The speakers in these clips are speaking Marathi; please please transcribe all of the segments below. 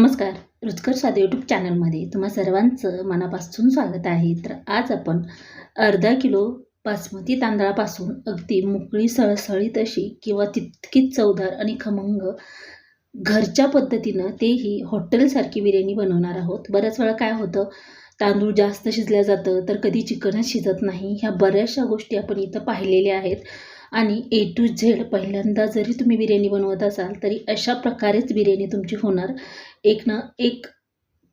नमस्कार. रुचकर साधे यूट्यूब चॅनलमध्ये तुम्हा सर्वांचं मनापासून स्वागत आहे. तर आज आपण अर्धा किलो बासमती तांदळापासून अगदी मोकळी सळसळीत अशी किंवा तितकीच चवदार आणि खमंग घरच्या पद्धतीनं तेही हॉटेलसारखी बिर्याणी बनवणार आहोत. बऱ्याच वेळा काय होतं तांदूळ जास्त शिजल्या जातं तर कधी चिकनच शिजत नाही. ह्या बऱ्याचशा गोष्टी आपण इथं पाहिलेल्या आहेत. आणि ए टू झेड पहिल्यांदा जरी तुम्ही बिर्याणी बनवत असाल तरी अशा प्रकारेच बिर्याणी तुमची होणार. एक ना एक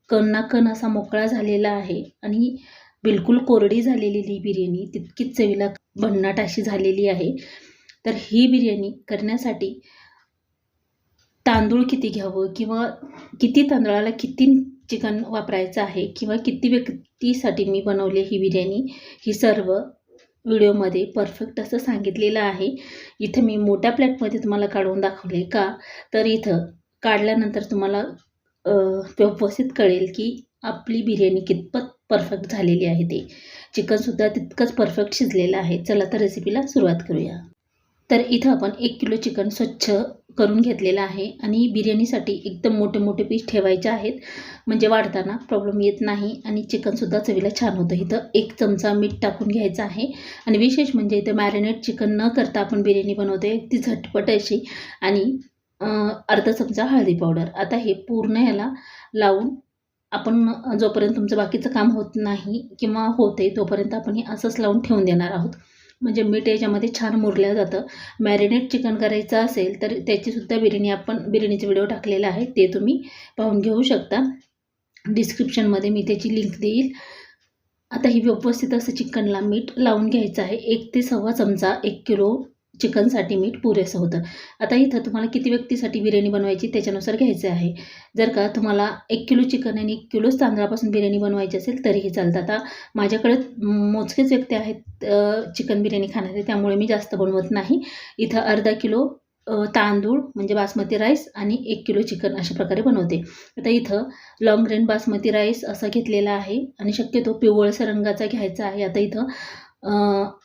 कण ना कण असा मोकळा झालेला आहे आणि बिलकुल कोरडी झालेली ही बिर्याणी तितकीच चवीला भन्नाट अशी झालेली आहे. तर ही बिर्याणी करण्यासाठी तांदूळ किती घ्यावं किंवा किती तांदळाला किती चिकन वापरायचं आहे किंवा किती व्यक्तीसाठी मी बनवली ही बिर्याणी ही सर्व व्हिडिओमध्ये परफेक्ट असं सांगितलेलं आहे. इथं मी मोठ्या प्लॅटमध्ये तुम्हाला काढून दाखवले का? तर इथं काढल्यानंतर तुम्हाला व्यवस्थित कळेल की आपली बिर्याणी कितपत परफेक्ट झालेली आहे ते. चिकनसुद्धा तितकंच परफेक्ट शिजलेलं आहे. चला तर रेसिपीला सुरुवात करूया. तर इथं आपण एक किलो चिकन स्वच्छ करून घेतलेलं आहे आणि बिर्याणीसाठी एकदम मोठे मोठे पीस ठेवायचे आहेत. म्हणजे वाढताना प्रॉब्लेम येत नाही आणि चिकनसुद्धा चवीला छान होतं. इथं एक चमचा मीठ टाकून घ्यायचं आहे. आणि विशेष म्हणजे इथं मॅरिनेट चिकन न करता आपण बिर्याणी बनवतो ती झटपट अशी. आणि अर्धा चमचा हळदी पावडर. आता हे पूर्ण ह्याला लावून आपण जोपर्यंत तुमचं बाकीचं काम होत नाही किंवा होते तोपर्यंत आपण हे असंच लावून ठेवून देणार आहोत. म्हणजे मीठ याच्यामध्ये छान मुरलं जातं. मॅरिनेट चिकन करायचं असेल तर त्याचीसुद्धा बिर्याणी आपण बिर्याणीचा व्हिडिओ टाकलेला आहे ते तुम्ही पाहून घेऊ शकता. डिस्क्रिप्शनमध्ये मी त्याची लिंक देईल. आता ही व्यवस्थित असं चिकनला मीठ लावून घ्यायचं आहे. एक ते सव्वा चमचा एक किलो चिकनसाठी मीठ पुरेसं होतं. आता इथं तुम्हाला किती व्यक्तीसाठी बिर्याणी बनवायची त्याच्यानुसार घ्यायचं आहे. जर का तुम्हाला एक किलो चिकन आणि एक किलोच तांदळापासून बिर्याणी बनवायची असेल तरीही चालतं. आता माझ्याकडे मोजकेच व्यक्ती आहेत चिकन बिर्याणी खाणारे त्यामुळे मी जास्त बनवत नाही. इथं अर्धा किलो तांदूळ म्हणजे बासमती राईस आणि एक किलो चिकन अशा प्रकारे बनवते. आता इथं लॉंग ग्रेन बासमती राईस असा घेतलेला आहे आणि शक्यतो पिवळसर रंगाचा घ्यायचा आहे. आता इथं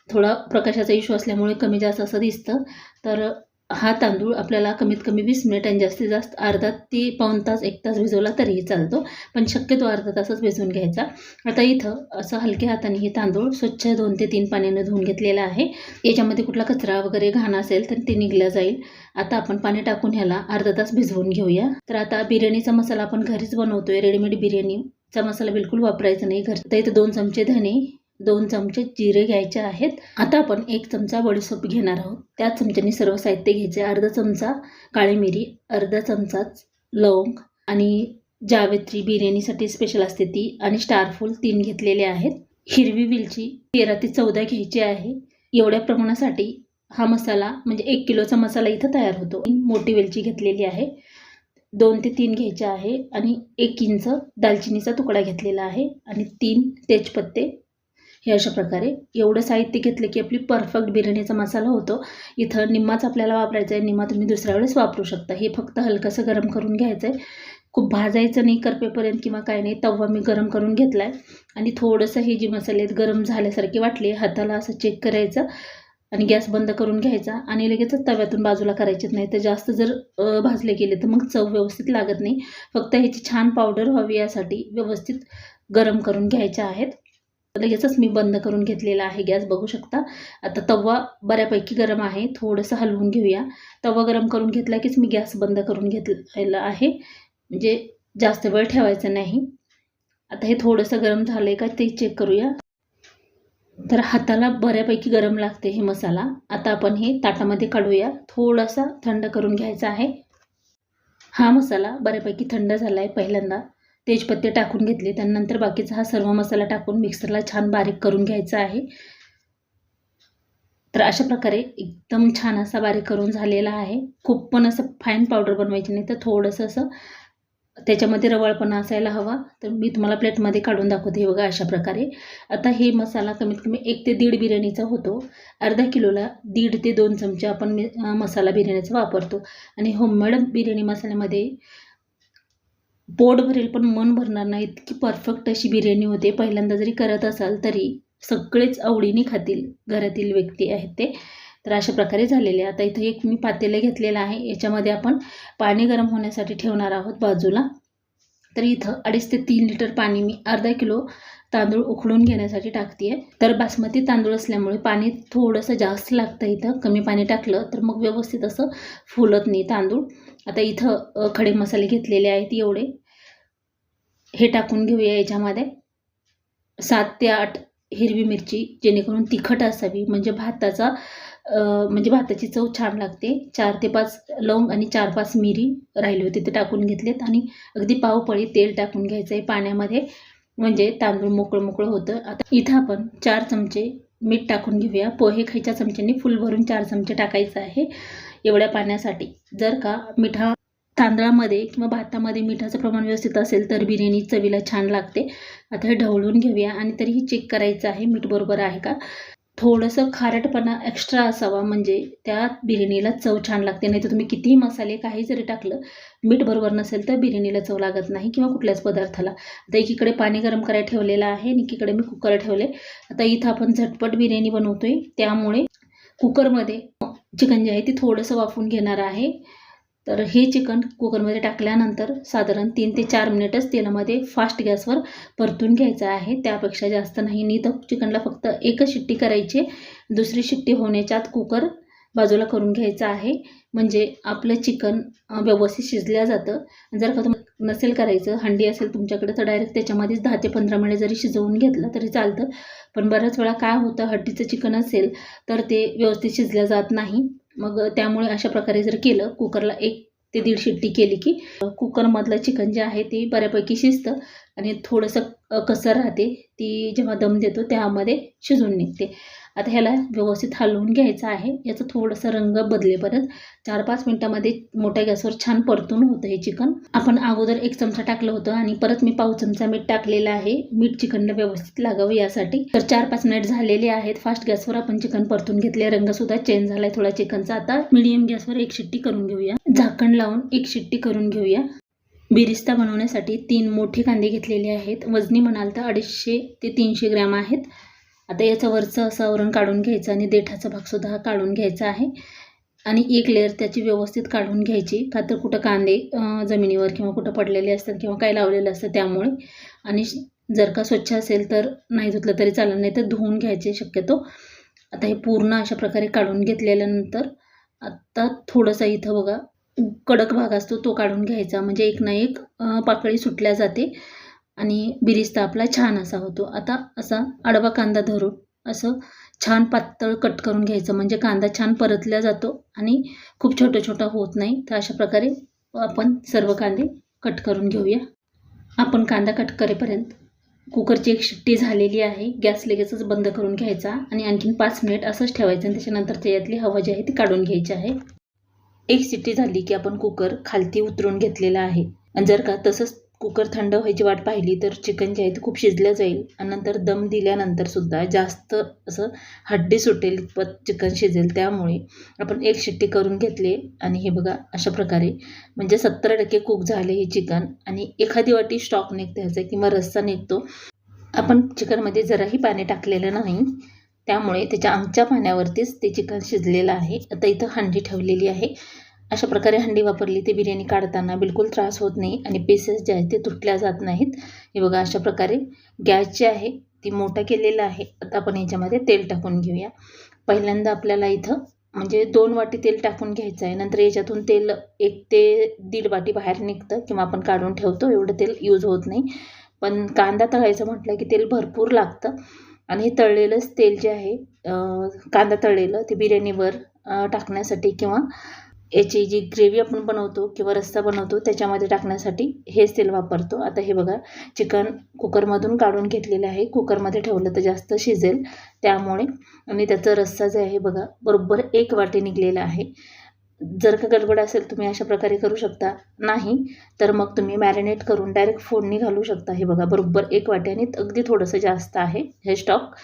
थोडा प्रकाशाचा इश्यू असल्यामुळे कमी जास्त असं दिसतं. तर हा तांदूळ आपल्याला कमीत कमी वीस मिनिट आणि जास्तीत जास्त अर्धा ते पाऊण तास एक तास भिजवला तरीही चालतो. पण शक्यतो अर्धा तासच भिजवून घ्यायचा. आता इथं असं हलक्या हाताने हे तांदूळ स्वच्छ दोन ते तीन पाण्यानं धुवून घेतलेला आहे. याच्यामध्ये कुठला कचरा वगैरे घाण असेल तर ते निघलं जाईल. आता आपण पाणी टाकून ह्याला अर्धा तास भिजवून घेऊया. तर आता बिर्याणीचा मसाला आपण घरीच बनवतोय. रेडीमेड बिर्याणीचा मसाला बिलकुल वापरायचा नाही. घर तर इथं दोन चमचे धने दोन चमचे जिरे घ्यायचे आहेत. आता आपण एक चमचा बडीसोप घेणार आहोत. त्या चमच्याने सर्व साहित्य घ्यायचे. अर्धा चमचा काळी मिरी अर्धा चमचा लवंग आणि जावेत्री बिर्याणीसाठी स्पेशल असते ती आणि स्टारफुल तीन घेतलेले आहेत. हिरवी वेलची तेरा ते चौदा घ्यायची आहे. एवढ्या प्रमाणासाठी हा मसाला म्हणजे एक किलोचा मसाला इथं तयार होतो. मोठी वेलची घेतलेली आहे. दोन ते तीन घ्यायचे आहे आणि एक इंच दालचिनीचा तुकडा घेतलेला आहे आणि तीन तेजपत्ते हे अशा प्रकारे एवढं साहित्य घेतलं की आपली परफेक्ट बिर्याणीचा मसाला होतो. इथं निम्माच आपल्याला वापरायचा आहे निम्मा तुम्ही दुसऱ्या वेळेस वापरू शकता. हे फक्त हलकंसं गरम करून घ्यायचं आहे खूप भाजायचं नाही करपेपर्यंत किंवा काय नाही तवा मी गरम करून घेतला आहे आणि थोडंसं हे जे मसाले आहेत गरम झाल्यासारखे वाटले हाताला असं चेक करायचं आणि गॅस बंद करून घ्यायचा आणि लगेचच तव्यातून बाजूला करायचेच नाही तर जास्त जर भाजले गेले तर मग चव व्यवस्थित लागत नाही. फक्त ह्याची छान पावडर व्हावी यासाठी व्यवस्थित गरम करून घ्यायच्या आहेत. लगेचच मी बंद करून घेतलेला आहे. गॅस बघू शकता. आता तवा बऱ्यापैकी गरम आहे. थोडंसं हलवून घेऊया. तवा गरम करून घेतला कीच मी गॅस बंद करून घेतलेला आहे. म्हणजे जास्त वेळ ठेवायचा नाही. आता हे थोडंसं गरम झालं आहे का ते चेक करूया. तर हाताला बऱ्यापैकी गरम लागते हे मसाला. आता आपण हे ताटामध्ये काढूया. थोडासा थंड करून घ्यायचा आहे. हा मसाला बऱ्यापैकी थंड झाला आहे पहिल्यांदा. तेजपत्ते टाकून घेतले. त्यानंतर बाकीचा हा सर्व मसाला टाकून मिक्सरला छान बारीक करून घ्यायचा आहे. तर अशा प्रकारे एकदम छान असा बारीक करून झालेला आहे. खूप पण असं फाईन पावडर बनवायची नाही. तर थोडंसं असं त्याच्यामध्ये रवाळपणा असायला हवा. तर मी तुम्हाला प्लेटमध्ये काढून दाखवते. हे बघा अशा प्रकारे. आता हे मसाला कमीत कमी एक ते दीड बिर्याणीचा होतो. अर्धा किलोला दीड ते दोन चमचे आपण मसाला बिर्याणीचा वापरतो. आणि होममेड बिर्याणी मसाल्यामध्ये पोट भरेल पण मन भरणार नाही. इतकी परफेक्ट अशी बिर्याणी होते. पहिल्यांदा जरी करत असाल तरी सगळेच आवडीने खातील घरातील व्यक्ती आहेत ते. तर अशा प्रकारे झालेले आहे. आता इथं एक मी पातेलं घेतलेलं आहे. याच्यामध्ये आपण पाणी गरम होण्यासाठी ठेवणार आहोत बाजूला. तर इथं अडीच ते तीन लिटर पाणी मी अर्धा किलो तांदूळ उकळून घेण्यासाठी टाकते आहे तर बासमती तांदूळ असल्यामुळे पाणी थोडंसं जास्त लागतं इथं. कमी पाणी टाकलं तर मग व्यवस्थित असं फुलत नाही तांदूळ. आता इथं खडे मसाले घेतलेले आहेत एवढे. हे टाकून घेऊया याच्यामध्ये. सात ते आठ हिरवी मिरची जेणेकरून तिखट असावी. म्हणजे भाताचा म्हणजे भाताची चव छान लागते. चार ते पाच लवंग आणि चार पाच मिरी राहिली होती ते टाकून घेतलेत. आणि अगदी पावपळी तेल टाकून घ्यायचं आहे पाण्यामध्ये. म्हणजे तांदूळ मोकळं मोकळं होतं. आता इथं आपण चार चमचे मीठ टाकून घेऊया. पोहे खायच्या चमच्याने फुल भरून चार चमचे टाकायचं आहे एवढ्या पाण्यासाठी. जर का मिठा तांदळामध्ये किंवा भातामध्ये मिठाचं प्रमाण व्यवस्थित असेल तर बिर्याणी चवीला छान लागते. आता हे ढवळून घेऊया आणि तरीही चेक करायचं आहे मीठ बरोबर आहे का? थोडंसं खारटपणा एक्स्ट्रा असावा म्हणजे त्या बिर्याणीला चव छान लागते. नाही तर तुम्ही कितीही मसाले काही जरी टाकलं मीठ बरोबर नसेल तर बिर्याणीला चव लागत नाही किंवा कुठल्याच पदार्थाला. आता एकीकडे पाणी गरम करायला ठेवलेलं आहे आणि एकीकडे मी कुकर ठेवले आता इथं आपण झटपट बिर्याणी बनवतोय. त्यामुळे कुकरमध्ये चिकन जे आहे ते थोडंसं वाफून घेणार आहे. तर हे चिकन कुकरमध्ये टाकल्यानंतर साधारण तीन ते चार मिनिटच तेलामध्ये फास्ट गॅसवर परतून घ्यायचं आहे. त्यापेक्षा जास्त नाही. नी तर चिकनला फक्त एकच शिट्टी करायची. दुसरी शिट्टी होण्याच्या आत कुकर बाजूला करून घ्यायचं आहे. म्हणजे आपलं चिकन व्यवस्थित शिजल्या जातं. जर का तुम्ही नसेल करायचं हंडी असेल तुमच्याकडे तर डायरेक्ट त्याच्यामध्येच दहा ते पंधरा मिनिट जरी शिजवून घेतलं तरी चालतं. पण बऱ्याच वेळा काय होतं हड्डीचं चिकन असेल तर ते व्यवस्थित शिजलं जात नाही. मग त्यामुळे अशा प्रकारे जर केलं कुकरला एक ते दीड शिट्टी केली की कुकरमधलं चिकन जे आहे ते बऱ्यापैकी शिजतं आणि थोडंसं कसर राहते. ती जेव्हा दम देतो त्यामध्ये शिजून निघते. आता ह्याला व्यवस्थित हलवून घ्यायचं आहे. याचं थोडंसं रंग बदलेपर्यंत चार पाच मिनटामध्ये मोठ्या गॅसवर छान परतून होतं हे चिकन. आपण अगोदर एक चमचा टाकलं होतं आणि परत मी पाव चमचा मीठ टाकलेलं आहे. मीठ चिकनला व्यवस्थित लागावं यासाठी. तर चार पाच मिनिट झालेले आहेत. फास्ट गॅसवर आपण चिकन परतून घेतले रंगसुद्धा चेंज झालाय थोडा चिकनचा. आता मिडियम गॅसवर एक शिट्टी करून घेऊया. झाकण लावून एक शिट्टी करून घेऊया. बिरिस्ता बनवण्यासाठी तीन मोठे कांदे घेतलेले आहेत. वजनी म्हणाल तर अडीचशे ते तीनशे ग्रॅम आहेत. आता याचं वरचं असं आवरण काढून घ्यायचं आणि देठाचा भागसुद्धा हा काढून घ्यायचा आहे. आणि एक लेअर त्याची व्यवस्थित काढून घ्यायची. का तर कुठं कांदे जमिनीवर किंवा कुठं पडलेले असतात किंवा काही लावलेलं असतं त्यामुळे. आणि श- जर का स्वच्छ असेल तर नाही धुतलं तरी चालणार नाही तर धुवून घ्यायचे शक्यतो. आता हे पूर्ण अशा प्रकारे काढून घेतल्यानंतर आत्ता थोडंसं इथं बघा कडक भाग असतो तो काढून घ्यायचा. म्हणजे एक ना एक पाकळी सुटल्या जाते. आणि बिरिस्ता आपला छान असा होतो. आता असा आडवा कांदा धरून असं छान पातळ कट करून घ्यायचं. म्हणजे कांदा छान परतला जातो आणि खूप छोटं छोटं होत नाही. तर अशा प्रकारे आपण सर्व कांदे कट करून घेऊया. आपण कांदा कट करेपर्यंत कुकरची एक शिट्टी झालेली आहे. गॅस लगेचच बंद करून घ्यायचा आणि आणखीन पाच मिनिट असंच ठेवायचं आणि त्याच्यानंतर त्याच्यातली हवा जी आहे ती काढून घ्यायची आहे. एक शिट्टी झाली की आपण कुकर खालती उतरून घेतलेला आहे. आणि जर का तसंच कुकर थंड व्हायची वाट पाहिली तर चिकन जे आहे ते खूप शिजलं जाईल. आणि नंतर दम दिल्यानंतर सुद्धा जास्त असं हड्डी सुटेल इतपत चिकन शिजेल त्यामुळे आपण एक शिट्टी करून घेतले आणि हे बघा अशा प्रकारे म्हणजे सत्तर टक्के कुक झाले हे चिकन आणि एखादी वाटी स्टॉक निघते किंवा रस्सा निघतो. आपण चिकनमध्ये जराही पाणी टाकलेलं नाही. त्यामुळे त्याच्या आमच्या पाण्यावरतीच ते चिकन शिजलेलं आहे. आता इथं हंडी ठेवलेली आहे. अशा प्रकारे हंडी वापरली ती बिर्याणी काढताना बिलकुल त्रास होत नाही आणि पीसेस जे आहेत ते तुटल्या जात नाहीत. हे बघा अशा प्रकारे गॅस जे आहे ती मोठा केलेला आहे. आता आपण याच्यामध्ये तेल टाकून घेऊया. पहिल्यांदा आपल्याला इथं म्हणजे दोन वाटी तेल टाकून घ्यायचं आहे. नंतर याच्यातून तेल एक ते दीड वाटी बाहेर निघतं किंवा आपण काढून ठेवतो एवढं तेल यूज होत नाही. पण कांदा तळायचं म्हटलं की तेल भरपूर लागतं. आणि हे तळलेलंच तेल जे आहे कांदा तळलेलं ते बिर्याणीवर टाकण्यासाठी किंवा याची जी ग्रेव्ही आपण बनवतो किंवा रस्सा बनवतो त्याच्यामध्ये टाकण्यासाठी हेच तेल वापरतो. आता हे बघा चिकन कुकरमधून काढून घेतलेलं आहे. कुकरमध्ये ठेवलं तर जास्त शिजेल. त्यामुळे आणि त्याचा रस्सा जे आहे बघा बरोबर एक वाटी निघलेला आहे. जर का गडबड असेल तुम्ही अशा प्रकारे करू शकता. नाही तर मग तुम्ही मॅरिनेट करून डायरेक्ट फोडणी घालू शकता. हे बघा बरोबर एक वाटी आणि अगदी थोडंसं जास्त आहे हे स्टॉक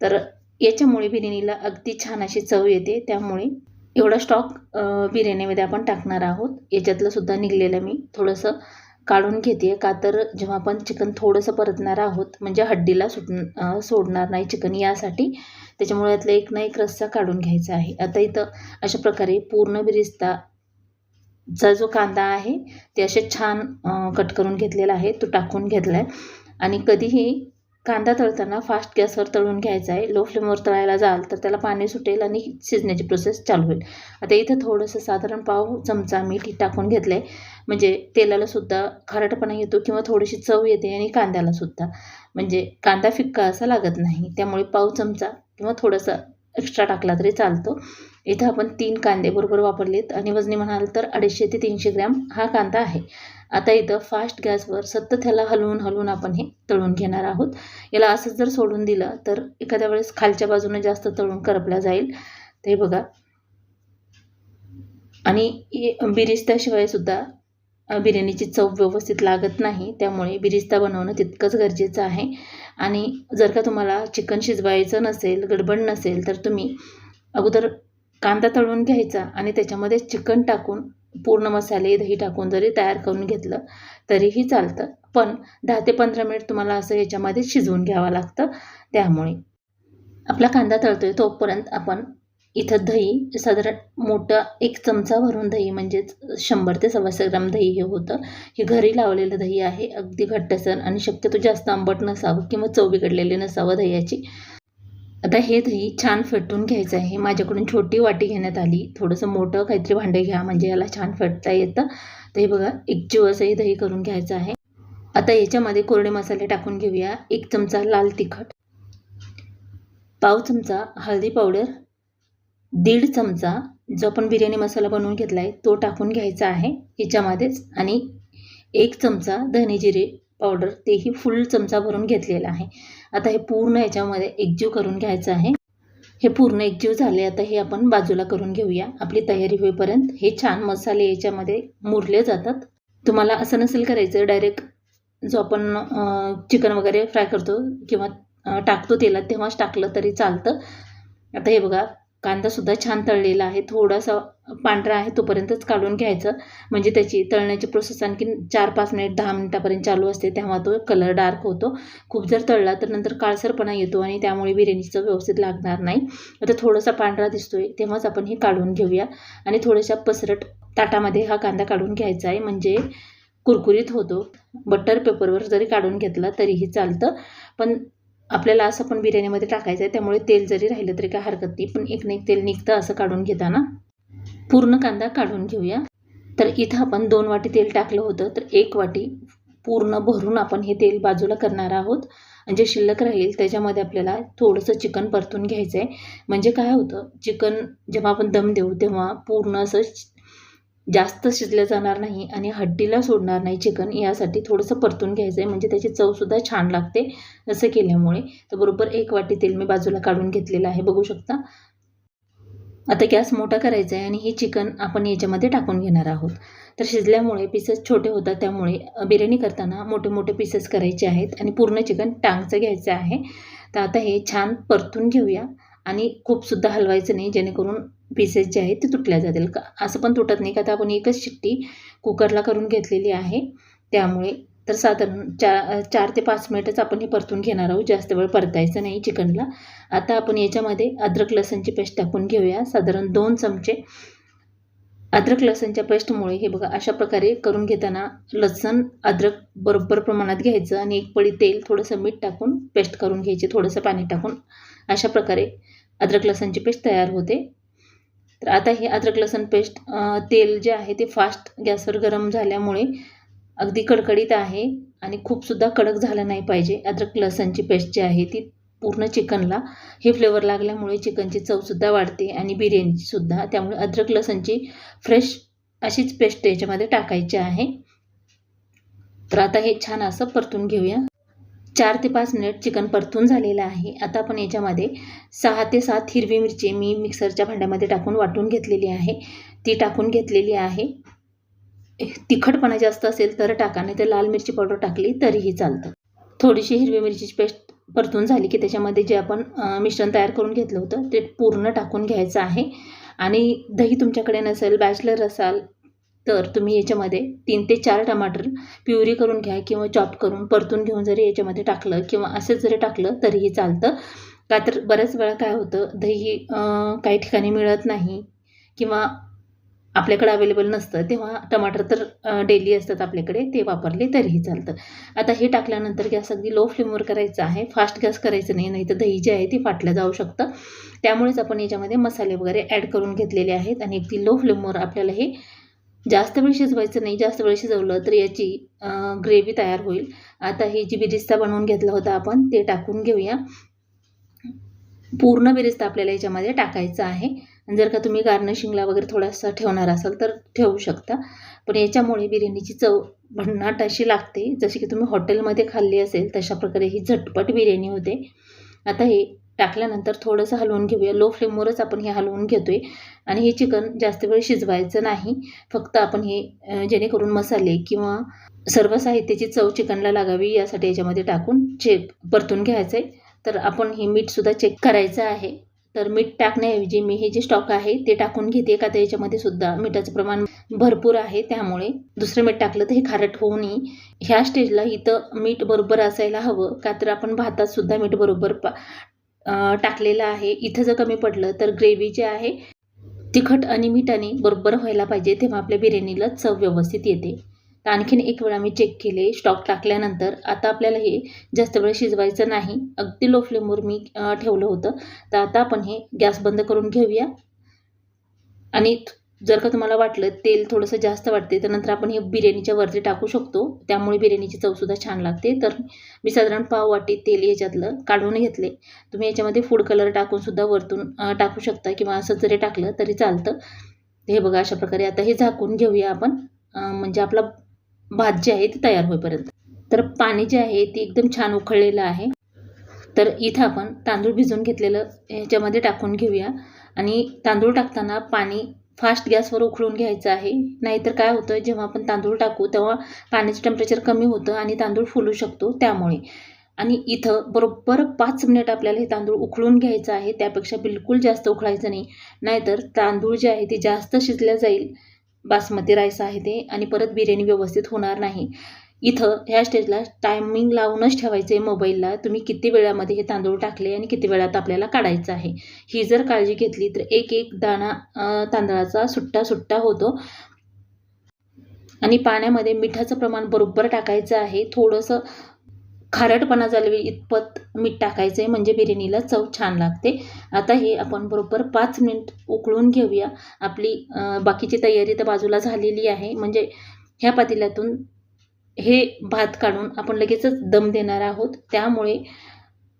तर याच्यामुळे बिर्याणीला अगदी छान अशी चव येते. त्यामुळे एवढा स्टॉक बिर्याणीमध्ये आपण टाकणार आहोत. याच्यातलं सुद्धा निघलेलं मी थोडंसं काढून घेते का तर जेव्हा आपण चिकन थोडंसं परतणार आहोत म्हणजे हड्डीला सुट सोडणार नाही चिकन यासाठी त्याच्यामुळे यातला एक ना एक रस्सा काढून घ्यायचा आहे. आता इथं अशा प्रकारे पूर्ण बिरिस्ता चा जो कांदा आहे ते असे छान कट करून घेतलेला आहे. तो टाकून घेतला आहे आणि कधीही कांदा तळताना फास्ट गॅसवर तळून घ्यायचा आहे. लो फ्लेमवर तळायला जाल तर त्याला पाणी सुटेल आणि शिजण्याची प्रोसेस चालू होईल. आता इथं थोडंसं साधारण पाव चमचा मीठ टाकून घेतलं आहे म्हणजे तेलाला सुद्धा खारटपणा येतो किंवा थोडीशी चव येते आणि कांद्याला सुद्धा. म्हणजे कांदा फिक्का असा लागत नाही. त्यामुळे पाव चमचा किंवा थोडासा एक्स्ट्रा टाकला तरी चालतो. इथं आपण तीन कांदे बरोबर वापरलेत. आणि वजनी म्हणाल तर अडीचशे ते तीनशे ग्रॅम हा कांदा आहे. आता इथं फास्ट गॅसवर सतत ह्याला हलवून हलवून आपण हे तळून घेणार आहोत. याला असंच जर सोडून दिलं तर एखाद्या वेळेस खालच्या बाजूने जास्त तळून करपला जाईल. ते बघा. आणि हे बिरिस्त्याशिवाय सुद्धा बिर्याणीची चव व्यवस्थित लागत नाही. त्यामुळे बिरिस्ता बनवणं तितकंच गरजेचं आहे. आणि जर का तुम्हाला चिकन शिजवायचं नसेल गडबड नसेल तर तुम्ही अगोदर कांदा तळून घ्यायचा आणि त्याच्यामध्ये चिकन टाकून पूर्ण मसाले दही टाकून जरी तयार करून घेतलं तरीही चालतं. पण दहा ते पंधरा मिनिट तुम्हाला असं याच्यामध्ये शिजवून घ्यावं लागतं. त्यामुळे आपला कांदा तळतो आहे तोपर्यंत आपण इथं दही साधारण मोठं एक चमचा भरून दही म्हणजेच शंभर ते सव्वाशे ग्राम दही हे होतं. हे घरी लावलेलं दही आहे अगदी घट्टसर आणि शक्यतो जास्त आंबट नसावं किंवा चव बिघडलेली नसावं दह्याची. आता हे दही छान फेटून घ्यायचं आहे. माझ्याकडून छोटी वाटी घेण्यात आली. थोडंसं मोठं काहीतरी भांडे घ्या म्हणजे याला छान फेटता येतं. तर हे बघा एक जीव असंही दही करून घ्यायचं आहे. आता याच्यामध्ये कोरडे मसाले टाकून घेऊया. एक चमचा लाल तिखट पाव चमचा हळदी पावडर दीड चमचा जो आपण बिर्याणी मसाला बनवून घेतला आहे तो टाकून घ्यायचा आहे याच्यामध्येच. आणि एक चमचा धने जिरे पावडर तेही फुल चमचा भरून घेतलेला आहे. आता हे पूर्ण याच्यामध्ये एकजीव करून घ्यायचं आहे. हे पूर्ण एकजीव झाले आता हे आपण बाजूला करून घेऊया. आपली तयारी होईपर्यंत हे छान मसाले याच्यामध्ये मुरले जातात. तुम्हाला असं नसेल करायचं डायरेक्ट जो आपण चिकन वगैरे फ्राय करतो किंवा टाकतो तेलात तेव्हाच टाकलं तरी चालतं. आता हे बघा कांदासुद्धा छान तळलेला आहे. थोडासा पांढरा आहे तोपर्यंतच काढून घ्यायचं. म्हणजे त्याची तळण्याची प्रोसेस आणखी चार पाच मिनिट दहा मिनिटापर्यंत चालू असते. तेव्हा तो कलर डार्क होतो. खूप जर तळला तर नंतर काळसरपणा येतो आणि त्यामुळे बिर्याणीचं व्यवस्थित लागणार नाही. आता थोडासा पांढरा दिसतोय तेव्हाच आपण हे काढून घेऊया. आणि थोड्याशा पसरट ताटामध्ये हा कांदा काढून घ्यायचा आहे. म्हणजे कुरकुरीत होतो. बटर पेपरवर जरी काढून घेतला तरीही चालतं. पण आपल्याला असं पण बिर्याणीमध्ये टाकायचं आहे. त्यामुळे तेल जरी राहिलं तरी काय हरकत नाही. पण एक ना एक तेल निघतं असं काढून घेताना. पूर्ण कांदा काढून घेऊया. तर इथं आपण दोन वाटी तेल टाकलं होतं तर एक वाटी पूर्ण भरून आपण हे तेल बाजूला करणार आहोत. आणि जे शिल्लक राहील त्याच्यामध्ये आपल्याला थोडंसं चिकन परतून घ्यायचं आहे म्हणजे काय होतं चिकन जेव्हा आपण दम देऊ तेव्हा पूर्ण असं जास्त शिजलं जाणार नाही आणि हड्डीला सोडणार नाही चिकन. यासाठी थोडंसं परतून घ्यायचं आहे म्हणजे त्याची चवसुद्धा छान लागते असं केल्यामुळे. तर बरोबर एक वाटी तेल मी बाजूला काढून घेतलेलं आहे. बघू शकता. आता गॅस मोठा करायचा आहे आणि हे चिकन आपण याच्यामध्ये टाकून घेणार आहोत. तर शिजल्यामुळे पीसेस छोटे होतात त्यामुळे बिर्याणी करताना मोठे मोठे पीसेस करायचे आहेत आणि पूर्ण चिकन टांगचं घ्यायचं आहे. तर आता हे छान परतून घेऊया आणि खूपसुद्धा हलवायचं नाही जेणेकरून पीसेस जे आहेत ते तुटल्या जातील. का असं पण तुटत नाही का तर आपण एकच शिट्टी कुकरला करून घेतलेली आहे. त्यामुळे तर साधारण चार चार ते पाच मिनिटच आपण हे परतून घेणार आहोत. जास्त वेळ परतायचं नाही चिकनला. आता आपण याच्यामध्ये अद्रक लसणची पेस्ट टाकून घेऊया. साधारण दोन चमचे अद्रक लसणच्या पेस्टमुळे हे बघा अशा प्रकारे करून घेताना लसण अद्रक बरोबर प्रमाणात घ्यायचं आणि एक पळी तेल थोडंसं मीठ टाकून पेस्ट करून घ्यायची. थोडंसं पाणी टाकून अशा प्रकारे अद्रक लसणची पेस्ट तयार होते. तर आता हे अद्रक लसण पेस्ट तेल जे आहे ते फास्ट गॅसवर गरम झाल्यामुळे अगदी कडकडीत आहे आणि खूपसुद्धा कडक झालं नाही पाहिजे. अद्रक लसणची पेस्ट जी आहे ती पूर्ण चिकनला. हे फ्लेवर लागल्यामुळे चिकनची चवसुद्धा वाढते आणि बिर्याणीचीसुद्धा त्यामुळे अद्रक लसणची फ्रेश अशीच पेस्ट याच्यामध्ये टाकायची आहे. तर आता हे छान असं परतून घेऊया. चार ते पाच मिनिट चिकन परतून झालेलं आहे. आता आपण याच्यामध्ये सहा ते सात हिरवी मिरची मी मिक्सरच्या भांड्यामध्ये टाकून वाटून घेतलेली आहे. ती टाकून घेतलेली आहे. तिखटपणा जास्त असेल तर टाका नाही तर लाल मिरची पावडर टाकली तरीही चालतं. थोडीशी हिरवी मिरचीची पेस्ट परतून झाली की त्याच्यामध्ये जे आपण मिश्रण तयार करून घेतलं होतं ते पूर्ण टाकून घ्यायचं आहे. आणि दही तुमच्याकडे नसेल बॅचलर असाल तर तुम्ही याच्यामध्ये तीन ते चार टमाटर प्युरी करून घ्या किंवा चॉप करून परतून घेऊन जरी याच्यामध्ये टाकलं किंवा असंच जरी टाकलं तरीही चालतं. का तर बऱ्याच वेळा काय होतं दही काही ठिकाणी मिळत नाही किंवा आपल्याकडे अवेलेबल नसतं तेव्हा टमाटर तर डेली असतात आपल्याकडे ते वापरले तरीही चालतं. आता हे टाकल्यानंतर गॅस अगदी लो फ्लेमवर करायचं आहे फास्ट गॅस करायचं नाही नाही तर दही जे आहे ते फाटलं जाऊ शकतं. त्यामुळेच आपण याच्यामध्ये मसाले वगैरे ॲड करून घेतलेले आहेत आणि अगदी लो फ्लेमवर आपल्याला हे जास्त वेळ शिजवायचं नाही जास्त वेळ शिजवलं तर याची ग्रेव्ही तयार होईल. आता ही जी बिरिस्ता बनवून घेतला होता आपण ते टाकून घेऊया. पूर्ण बिरिस्ता आपल्याला याच्यामध्ये टाकायचा आहे. जर का तुम्ही गार्निशिंगला वगैरे थोडासा ठेवणार असाल तर ठेवू शकता. पण याच्यामुळे बिर्याणीची चव भन्नाट अशी लागते. जशी की तुम्ही हॉटेलमध्ये खाल्ली असेल तशा प्रकारे ही झटपट बिर्याणी होते. आता हे टाकल्यानंतर थोडंसं हलवून घेऊया. लो फ्लेमवरच आपण हे हलवून घेतोय. आणि हे चिकन जास्त वेळ शिजवायचं नाही. फक्त आपण हे जेणेकरून मसाले किंवा सर्व साहित्याची चव चिकनला लागावी यासाठी याच्यामध्ये टाकून चेक परतून घ्यायचं आहे तर आपण हे मीठसुद्धा चेक करायचं आहे. तर मीठ टाकण्याऐवजी मी हे जे स्टॉक आहे ते टाकून घेते का? तर याच्यामध्ये सुद्धा मिठाचं प्रमाण भरपूर आहे. त्यामुळे दुसरं मीठ टाकलं तर हे खारट होऊ नये. ह्या स्टेजला इथं मीठ बरोबर असायला हवं का? तर आपण भातात सुद्धा मीठ बरोबर पा टाकलेलं आहे. इथं जर कमी पडलं तर ग्रेव्ही जे आहे तिखट आणि मिठाने बरोबर व्हायला पाहिजे. तेव्हा आपल्या बिर्याणीला चव व्यवस्थित येते. तर आणखीन एक वेळा मी चेक केले स्टॉक टाकल्यानंतर. आता आपल्याला हे जास्त वेळ शिजवायचं नाही. अगदी लो फ्लेमवर मी ठेवलं होतं. तर आता आपण हे गॅस बंद करून घेऊया. आणि जर का तुम्हाला वाटलं तेल थोडंसं जास्त वाटते तर नंतर आपण हे बिर्याणीच्या वरती टाकू शकतो. त्यामुळे बिर्याणीची चवसुद्धा छान लागते. तर मी साधारण पाव वाटी तेल याच्यातलं काढून घेतले. तुम्ही याच्यामध्ये फूड कलर टाकूनसुद्धा वरतून टाकू शकता किंवा असं जरी टाकलं तरी चालतं. हे बघा अशा प्रकारे आता हे झाकून घेऊया आपण. म्हणजे आपला भात जे आहे ते तयार होईपर्यंत. तर पाणी जे आहे ते एकदम छान उखळलेलं आहे. तर इथं आपण तांदूळ भिजवून घेतलेलं ह्याच्यामध्ये टाकून घेऊया. आणि तांदूळ टाकताना पाणी फास्ट गॅसवर उखळून घ्यायचं आहे. नाहीतर काय होतं जेव्हा आपण तांदूळ टाकू तेव्हा पाण्याचं टेम्परेचर कमी होतं आणि तांदूळ फुलू शकतो त्यामुळे. आणि इथं बरोबर पाच मिनिट आपल्याला हे तांदूळ उकळून घ्यायचं आहे. त्यापेक्षा बिलकुल जास्त उकळायचं नाही. नाहीतर तांदूळ जे आहे ते जास्त शिजल्या जाईल. बासमती राईस आहे ते आणि परत बिर्याणी व्यवस्थित होणार नाही. इथं ह्या स्टेजला टायमिंग लावूनच ठेवायचं आहे मोबाईलला तुम्ही किती वेळामध्ये हे तांदूळ टाकले आणि किती वेळात आपल्याला काढायचं आहे? ही जर काळजी घेतली तर एक एक दाणा तांदळाचा सुट्टा सुट्टा होतो. आणि पाण्यामध्ये मिठाचं प्रमाण बरोबर टाकायचं आहे. थोडंसं खारटपणा जालवी इतपत मीठ टाकायचं आहे म्हणजे बिर्याणीला चव छान लागते. आता हे आपण बरोबर पाच मिनिट उकळून घेऊया. आपली बाकीची तयारी तर बाजूला झालेली आहे. म्हणजे ह्या पातेल्यातून हे भात काढून आपण लगेचच दम देणार आहोत. त्यामुळे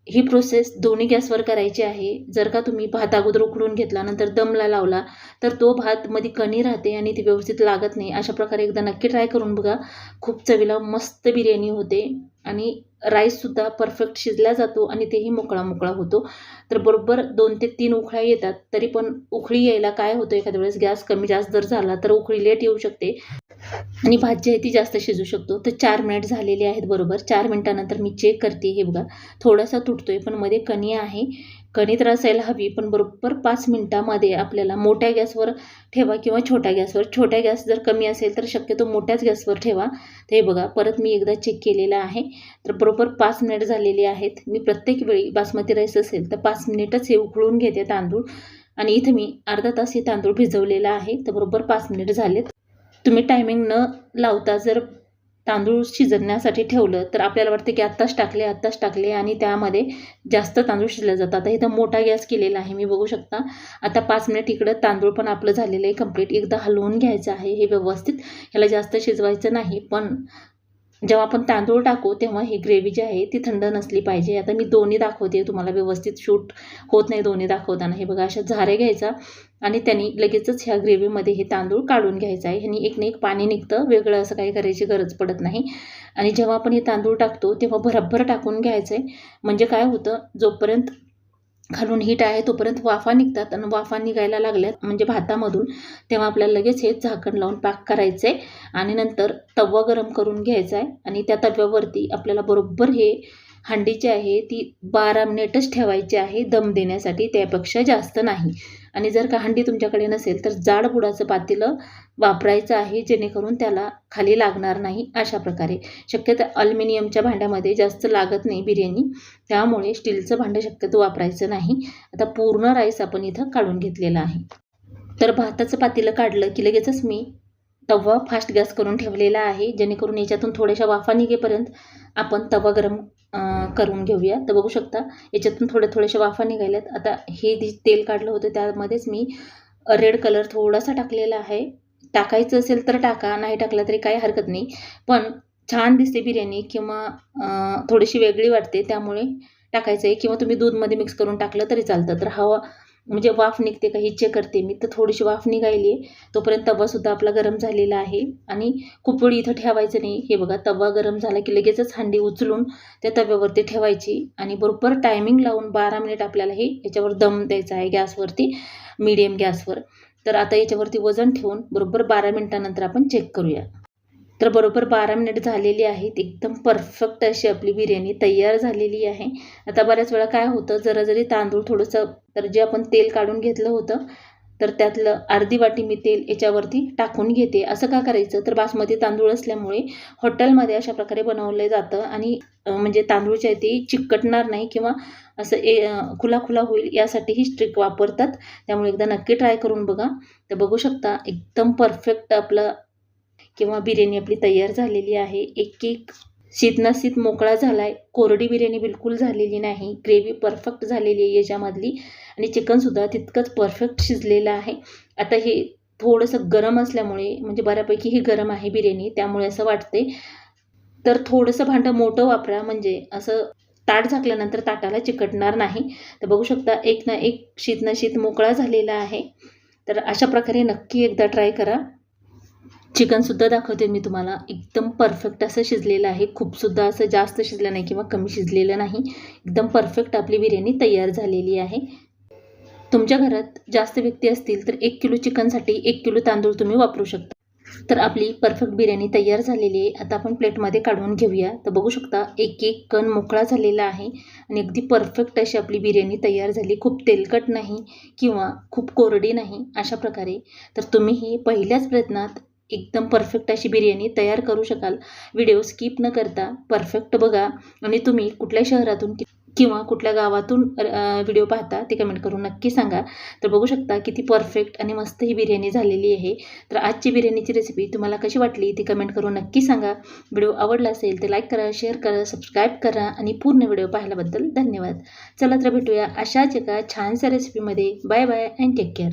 ही प्रोसेस दोन्ही गॅसवर करायची आहे. जर का तुम्ही भात अगोदर उकडून घेतला नंतर दमला लावला तर तो भात मध्ये कणी राहते आणि ती व्यवस्थित लागत नाही. अशा प्रकारे एकदा नक्की ट्राय करून बघा. खूप चवीला मस्त बिर्याणी होते. आणि राईससुद्धा परफेक्ट शिजला जातो आणि तेही मोकळा मोकळा होतो. तर बरोबर दोन ते तीन उकळ्या येतात तरी पण उकळी यायला काय होतं? एखाद्या वेळेस गॅस कमी जास्त जर झाला तर उकळी लेट येऊ शकते. आणि भात जी आहे ती जास्त शिजू शकतो. तर चार मिनिट झालेले आहेत बरोबर. चार मिनिटानंतर मी चेक करते हे बघा. थोडासा तुटतोय पण मध्ये कणी आहे. कणित तर असायला हवी पण बरोबर पाच मिनटामध्ये आपल्याला मोठ्या गॅसवर ठेवा किंवा छोट्या गॅसवर. छोट्या गॅस जर कमी असेल तर शक्यतो मोठ्याच गॅसवर ठेवा. ते बघा परत मी एकदा चेक केलेलं आहे. तर बरोबर पाच मिनिट झालेली आहेत. मी प्रत्येक वेळी बासमती राईस असेल तर पाच मिनिटच हे उकळून घेते तांदूळ. आणि इथं मी अर्धा तास हे तांदूळ भिजवलेला आहे. तर बरोबर पाच मिनिट झालेत. तुम्ही टायमिंग न लावता जर तांदूळ शिजण्यासाठी ठेवलं तर आपल्याला वाटतं की आत्ताच टाकले आत्ताच टाकले आणि त्यामध्ये जास्त तांदूळ शिजले जातात. आता इथं मोठा गॅस केलेला आहे मी बघू शकता. आता पाच मिनिट इकडं तांदूळ पण आपलं झालेलं आहे कंप्लीट एकदा हलवून घ्यायचं आहे हे व्यवस्थित. ह्याला जास्त शिजवायचं नाही पण जेव्हा आपण तांदूळ टाकू तेव्हा ही ग्रेव्ही जी आहे ती थंड नसली पाहिजे. आता मी दोन्ही दाखवते तुम्हाला व्यवस्थित शूट होत नाही दोन्ही दाखवताना. हे बघा अशा झारे घ्यायचा आणि त्यांनी लगेचच ह्या ग्रेव्हीमध्ये हे तांदूळ काढून घ्यायचं आहे. ह्यानी एक ना एक पाणी निघतं. वेगळं असं काही करायची गरज पडत नाही. आणि जेव्हा आपण हे तांदूळ टाकतो तेव्हा भरभर टाकून घ्यायचं आहे म्हणजे काय होतं जोपर्यंत खालून हीट आहे तोपर्यंत वाफा निघतात आणि वाफा निघायला लागल्यात म्हणजे भातामधून. तेव्हा आपल्याला लगेच हे झाकण लावून पाक करायचं आहे आणि नंतर तवा गरम करून घ्यायचा आहे आणि त्या तव्यावरती आपल्याला बरोबर हे हंडी जी आहे ती बारा मिनिटच ठेवायची आहे दम देण्यासाठी त्यापेक्षा जास्त नाही. आणि जर का हंडी तुमच्याकडे नसेल तर जाड बुडाचं पातेलं वापरायचं आहे जेणेकरून त्याला खाली लागणार नाही अशा प्रकारे. शक्यतो अल्युमिनियमच्या भांड्यामध्ये जास्त लागत नाही बिर्याणी त्यामुळे स्टीलचं भांडं शक्यतो वापरायचं नाही. आता पूर्ण राईस आपण इथं काढून घेतलेला आहे. तर भाताचं पातेलं काढलं की लगेचच मी तवा फास्ट गॅस करून ठेवलेला आहे जेणेकरून याच्यातून थोड्याशा वाफा निघेपर्यंत आपण तवा गरम करून घेऊया. तर बघू शकता याच्यातून थोड्या थोड्याशा वाफा निघाल्यात आता हे जे तेल काढलं होतं त्यामध्येच मी रेड कलर थोडासा टाकलेला आहे. टाकायचं असेल तर टाका नाही टाकला तरी काही हरकत नाही. पण छान दिसते बिर्याणी किंवा थोडीशी वेगळी वाटते त्यामुळे टाकायचं आहे किंवा तुम्ही दूधमध्ये मिक्स करून टाकलं तरी चालतं. तर हवा म्हणजे वाफ निघते का हे चेक करते. मी तर थोडीशी वाफ निघायली आहे. तोपर्यंत तवासुद्धा आपला गरम झालेला आहे. आणि खूप वेळ इथं ठेवायचं नाही. हे बघा तवा गरम झाला की लगेचच हांडी उचलून त्या तव्यावरती ठेवायची. आणि बरोबर टायमिंग लावून बारा मिनिट आपल्याला हे याच्यावर दम द्यायचा आहे गॅसवरती मीडियम गॅसवर. तर आता याच्यावरती वजन ठेवून बरोबर बारा मिनटानंतर आपण चेक करूया. तर बरोबर बारा मिनिट झालेली आहेत. एकदम परफेक्ट अशी आपली बिर्याणी तयार झालेली आहे. आता बऱ्याच वेळा काय होतं जरा जरी तांदूळ थोडंसं तर जे आपण तेल काढून घेतलं होतं तर त्यातलं अर्धी वाटी मी तेल याच्यावरती टाकून घेते. असं का करायचं? तर बासमती तांदूळ असल्यामुळे हॉटेलमध्ये अशा प्रकारे बनवलं जातं आणि म्हणजे म्हणजे तांदूळच्या आहे ते चिकटणार नाही किंवा असं ए खुला खुला होईल यासाठी ही स्ट्रिक वापरतात. त्यामुळे एकदा नक्की ट्राय करून बघा. तर बघू शकता एकदम परफेक्ट आपलं किंवा बिर्याणी आपली तयार झालेली आहे. एक केक शीत शीत मोकळा झाला आहे कोरडी बिर्याणी बिलकुल झालेली नाही. ग्रेव्ही परफेक्ट झालेली आहे याच्यामधली. आणि चिकनसुद्धा तितकंच परफेक्ट शिजलेलं आहे. आता हे थोडंसं गरम असल्यामुळे म्हणजे बऱ्यापैकी ही गरम आहे बिर्याणी त्यामुळे असं वाटते. तर थोडंसं भांडं मोठं वापरा. म्हणजे असं ताट झाकल्यानंतर ताटाला चिकटणार नाही. तर बघू शकता एक ना एक शीत ना शीत मोकळा झालेला आहे. तर अशा प्रकारे नक्की एकदा ट्राय करा. चिकनसुद्धा दाखवते मी तुम्हाला. एकदम परफेक्ट असं शिजलेलं आहे. खूपसुद्धा असं जास्त शिजलं नाही किंवा कमी शिजलेलं नाही. एकदम परफेक्ट आपली बिर्याणी तयार झालेली आहे. तुमच्या घरात जास्त व्यक्ती असतील तर एक किलो चिकनसाठी एक किलो तांदूळ तुम्ही वापरू शकता. तर आपली परफेक्ट बिर्याणी तयार झालेली आहे. आता आपण प्लेटमध्ये काढून घेऊया. तर बघू शकता एक एक कण मोकळा झालेला आहे आणि अगदी परफेक्ट अशी आपली बिर्याणी तयार झाली. खूप तेलकट नाही किंवा खूप कोरडी नाही अशा प्रकारे. तर तुम्ही हे पहिल्याच प्रयत्नात एकदम परफेक्ट अशी बिर्याणी तयार करू शकाल. व्हिडिओ स्किप न करता परफेक्ट बघा. आणि तुम्ही कुठल्या शहरातून किंवा कुठल्या गावातून व्हिडिओ पाहता ते कमेंट करून नक्की सांगा. तर बघू शकता किती परफेक्ट आणि मस्त ही बिर्याणी झालेली आहे. तर आजची बिर्याणीची रेसिपी तुम्हाला कशी वाटली ती कमेंट करून नक्की सांगा. व्हिडिओ आवडला असेल तर लाईक करा शेअर करा सबस्क्राईब करा आणि पूर्ण व्हिडिओ पाहिल्याबद्दल धन्यवाद. चला तर भेटूया अशाच एका छानशा रेसिपीमध्ये bye bye and take care